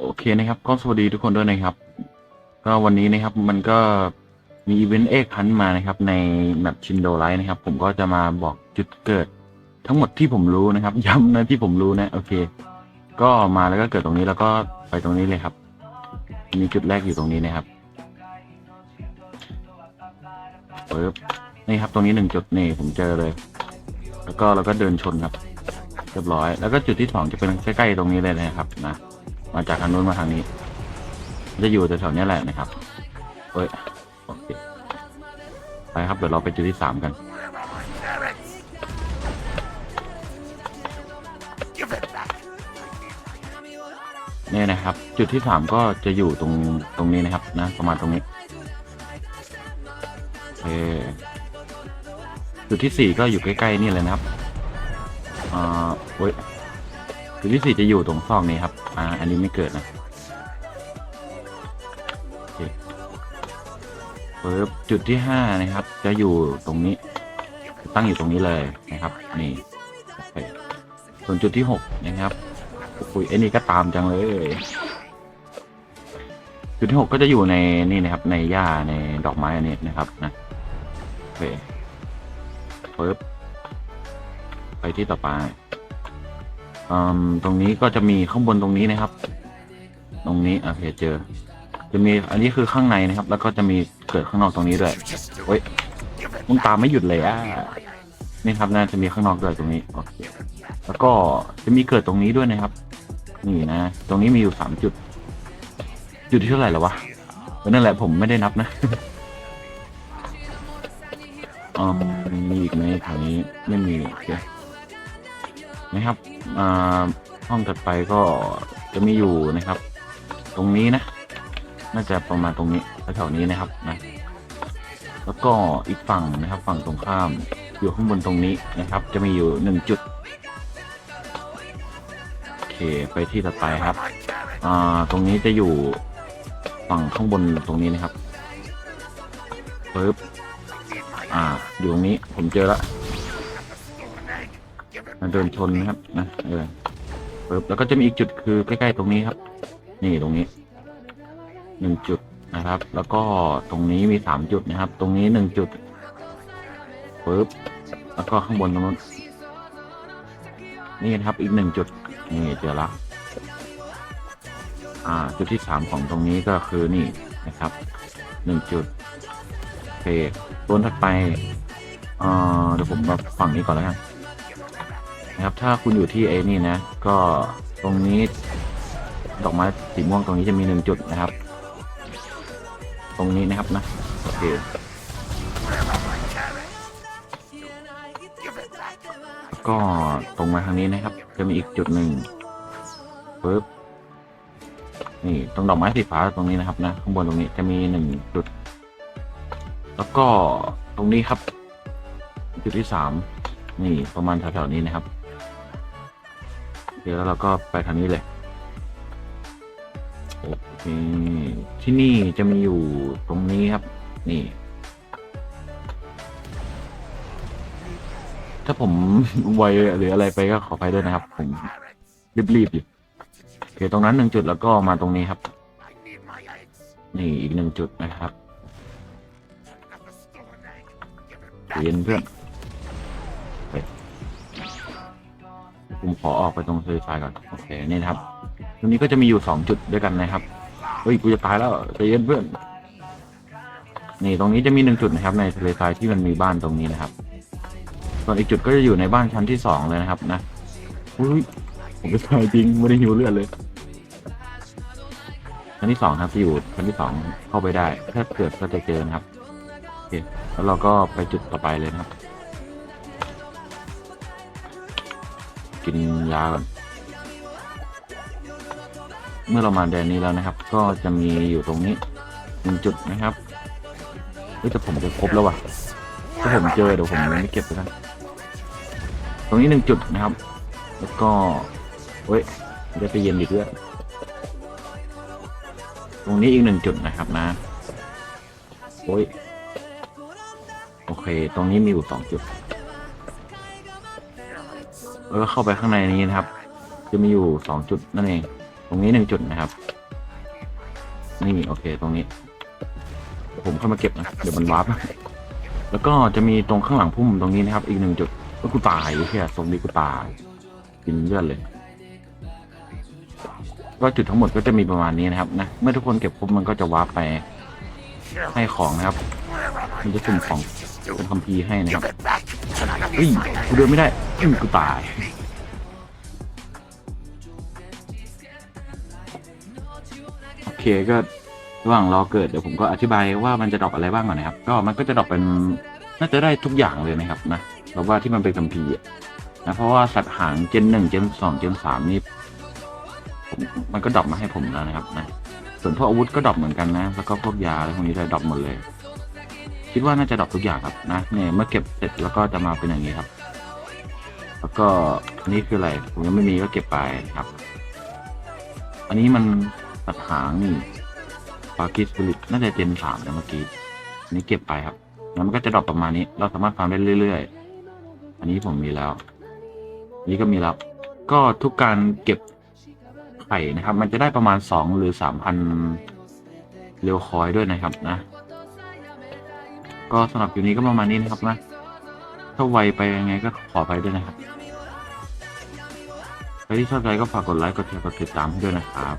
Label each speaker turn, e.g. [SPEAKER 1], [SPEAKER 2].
[SPEAKER 1] โอเคนะครับ ก็สวัสดีทุกคนด้วยนะครับ ก็วันนี้นะครับมันก็มีอีเวนต์เอกพันมานะครับ ในแมปชินโดไลท์นะครับ ผมก็จะมาบอกจุดเกิด ทั้งหมดที่ผมรู้นะครับ ย้ำนะที่ผมรู้นะ โอเค ก็มาแล้วก็เกิดตรงนี้แล้วก็ไปตรงนี้เลยครับ มีจุดแรกอยู่ตรงนี้นะครับปึ๊บนี่ครับ ตรงนี้หนึ่งจุดนี่ผมเจอเลย แล้วก็เราก็เดินชนครับ เรียบร้อย แล้วก็จุดที่สองจะเป็นใกล้ๆตรงนี้เลยนะครับนะ มาจากทางนู้นมาทางนี้ จะอยู่แถวๆเนี้ยแหละนะครับเอ้ยโอเคไปครับเดี๋ยวเราไปจุดที่สามกันเนี่ยนะครับ จุดที่สามก็จะอยู่ตรงตรงนี้นะครับ นะประมาณตรงนี้โอเจุดที่สี่ก็อยู่ใกล้ๆนี่เลยนะครับอ่าเว้ยจุดที่สี่จะอยู่ตรงซอกนี้ครับ อ่า อันนี้ไม่เกิดนะโอเคปึ๊บจุดที่ห้านะครับ จะอยู่ตรงนี้ ตั้งอยู่ตรงนี้เลยนะครับ นี่ส่วนจุดที่หกนะครับคุยไอ้นี่ก็ตามจังเลย จุดที่หกก็จะอยู่ในนี่นะครับ ในหญ้าในดอกไม้อันนี้นะครับนะโอเคปึ๊บไปที่ต่อไป ตรงนี้ก็จะมีข้างบนตรงนี้นะครับ ตรงนี้โอเคเจอ จะมีอันนี้คือข้างในนะครับ แล้วก็จะมีเกิดข้างนอกตรงนี้ด้วยเฮ้ยมึงตามไม่หยุดเลยอะนี่ครับน่าจะมีข้างนอกด้วยตรงนี้โอเคแล้วก็จะมีเกิดตรงนี้ด้วยนะครับ นี่นะ ตรงนี้มีอยู่สามจุด จุดที่เท่าไหร่แล้ววะนั่นแหละผมไม่ได้นับนะอ๋อมีอีกไหมแถวนี้ไม่มีโอเค นะครับอ่าห้องถัดไปก็จะมีอยู่นะครับ ตรงนี้นะ น่าจะประมาณตรงนี้แถวๆนี้นะครับนะแล้วก็อีกฝั่งนะครับ ฝั่งตรงข้ามอยู่ข้างบนตรงนี้นะครับ จะมีอยู่หนึ่งจุดโอเคไปที่ต่อไปครับอ่าตรงนี้จะอยู่ฝั่งข้างบนตรงนี้นะครับปึ๊บอ่าอยู่ตรงนี้ผมเจอแล้ว มันเดินชนนะครับนะเออปึ๊บแล้วก็จะมีอีกจุดคือใกล้ๆตรงนี้ครับ นี่ตรงนี้หนึ่งจุดนะครับ แล้วก็ตรงนี้มีสามจุดนะครับ ตรงนี้หนึ่งจุดปึ๊บแล้วก็ข้างบนตรงนู้นนี่นะครับอีกหนึ่งจุดนี่เจอละอ่า จุดที่สามของตรงนี้ก็คือนี่นะครับหนึ่งจุดโอเคตัวถัดไปอ่าเดี๋ยวผมมาฝั่งนี้ก่อนแล้วกัน นะครับ ถ้าคุณอยู่ที่เอนี่นะ ก็ตรงนี้ดอกไม้สีม่วงตรงนี้จะมีหนึ่งจุดนะครับ ตรงนี้นะครับนะโอเคก็ตรงมาทางนี้นะครับ จะมีอีกจุดหนึ่งปึ๊บนี่ตรงดอกไม้สีฟ้าตรงนี้นะครับนะข้างบนตรงนี้จะมีหนึ่งจุด แล้วก็ตรงนี้ครับ จุดที่สามนี่ประมาณแถวๆนี้นะครับ เดี๋ยวแล้วเราก็ไปทางนี้เลยโอเคที่นี่จะมีอยู่ตรงนี้ครับ นี่ ถ้าผมไวหรืออะไรไปก็ขอไปด้วยนะครับ ผมรีบๆอยู่โอเคตรงนั้นหนึ่งจุดแล้วก็มาตรงนี้ครับ นี่อีกหนึ่งจุดนะครับเย็นเพื่อน อออกไปตรงเซอร์ไฟก่อนโอเคนี่นะครับ ตรงนี้ก็จะมีอยู่สองจุดด้วยกันนะครับเฮ้ยกูจะตายแล้วใจเย็นเพื่อนนี่ตรงนี้จะมีหนึ่งจุดนะครับ ในทะเลทรายที่มันมีบ้านตรงนี้นะครับ ส่วนอีกจุดก็จะอยู่ในบ้านชั้นที่สองเลยนะครับ นะอุ้ยผมไม่ตายจริงไม่ได้หิวเลือดเลยชั้นที่สองครับจะอยู่ชั้นที่สองเข้าไปได้ ถ้าเกิดก็จะเจอนะครับโอเคแล้วเราก็ไปจุดต่อไปเลยนะครับ กินยาก่อน เมื่อเรามาแดนนี้แล้วนะครับ ก็จะมีอยู่ตรงนี้หนึ่งจุดนะครับเฮ้ยแต่ผมจะครบแล้วว่ะถ้าผมเจอเดี๋ยวผมไม่เก็บไปกันตรงนี้หนึ่งจุดนะครับ แล้วก็เว้ยมันจะไปเย็นอีกด้วยตรงนี้อีกหนึ่งจุดนะครับนะโอ้ยโอเค ตรงนี้มีอยู่สองจุด แล้วก็เข้าไปข้างในนี้นะครับ จะมีอยู่สองจุดนั่นเองโอรงนี้หนึ่งจุดนะครับ นี่โอเคตรงนี้ ผมเข้ามาเก็บนะเดี๋ยวมันวาร์ปแล้วก็จะมีตรงข้างหลังพุ่มตรงนี้นะครับ อีกหนึ่งจุดก็กูตายไอ้เฮียตรงนี้กูตายกินเลือดเลยก็จุดทั้งหมดก็จะมีประมาณนี้นะครับนะเมื่อทุกคนเก็บครบมันก็จะวาร์ปไปให้ของนะครับ มันจะสุ่มของเป็นคัมภีร์ให้นะครับ เฮ้ยกูเดินไม่ได้อื้อกูตายโอเคก็ระหว่างรอเกิดเดี๋ยวผมก็อธิบายว่ามันจะดรอปอะไรบ้างก่อนนะครับ ก็มันก็จะดรอปเป็นน่าจะได้ทุกอย่างเลยนะครับนะเพราว่าที่มันเป็นคัมภีร์นะเพราะว่าสัตว์หางเจนหนึ่งเจนสองเจนสามนี่ผมมันก็ดรอปมาให้ผมแล้วนะครับนะส่วนพวกอาวุธก็ดรอปเหมือนกันนะ แล้วก็พวกยาอะไรพวกนี้ได้ดรอปหมดเลย คิดว่าน่าจะดรอปทุกอย่างครับนะเนี่ยเมื่อเก็บเสร็จแล้วก็จะมาเป็นอย่างนี้ครับ แล้วก็อันนี้คืออะไรผมยังไม่มีก็เก็บไปครับ อันนี้มันตัดหางนี่ปากิสปิริตน่าจะเจนสามนะเมื่อกี้อันนี้เก็บไปครับแล้วมันก็จะดรอปประมาณนี้ เราสามารถฟาร์มได้เรื่อยๆ อันนี้ผมมีแล้วนนี้ก็มีแล้ว ก็ทุกการเก็บไข่นะครับ มันจะได้ประมาณสองหรือสามพันเรียวคอยด้วยนะครับนะ ก็สำหรับอยู่นี้ก็ประมาณนี้นะครับนะ ถ้าไวไปยังไงก็ขอไปด้วยนะครับ ใครที่ชอบใจก็ฝากกดไลค์ กดแชร์ กดติดตามให้ด้วยนะครับ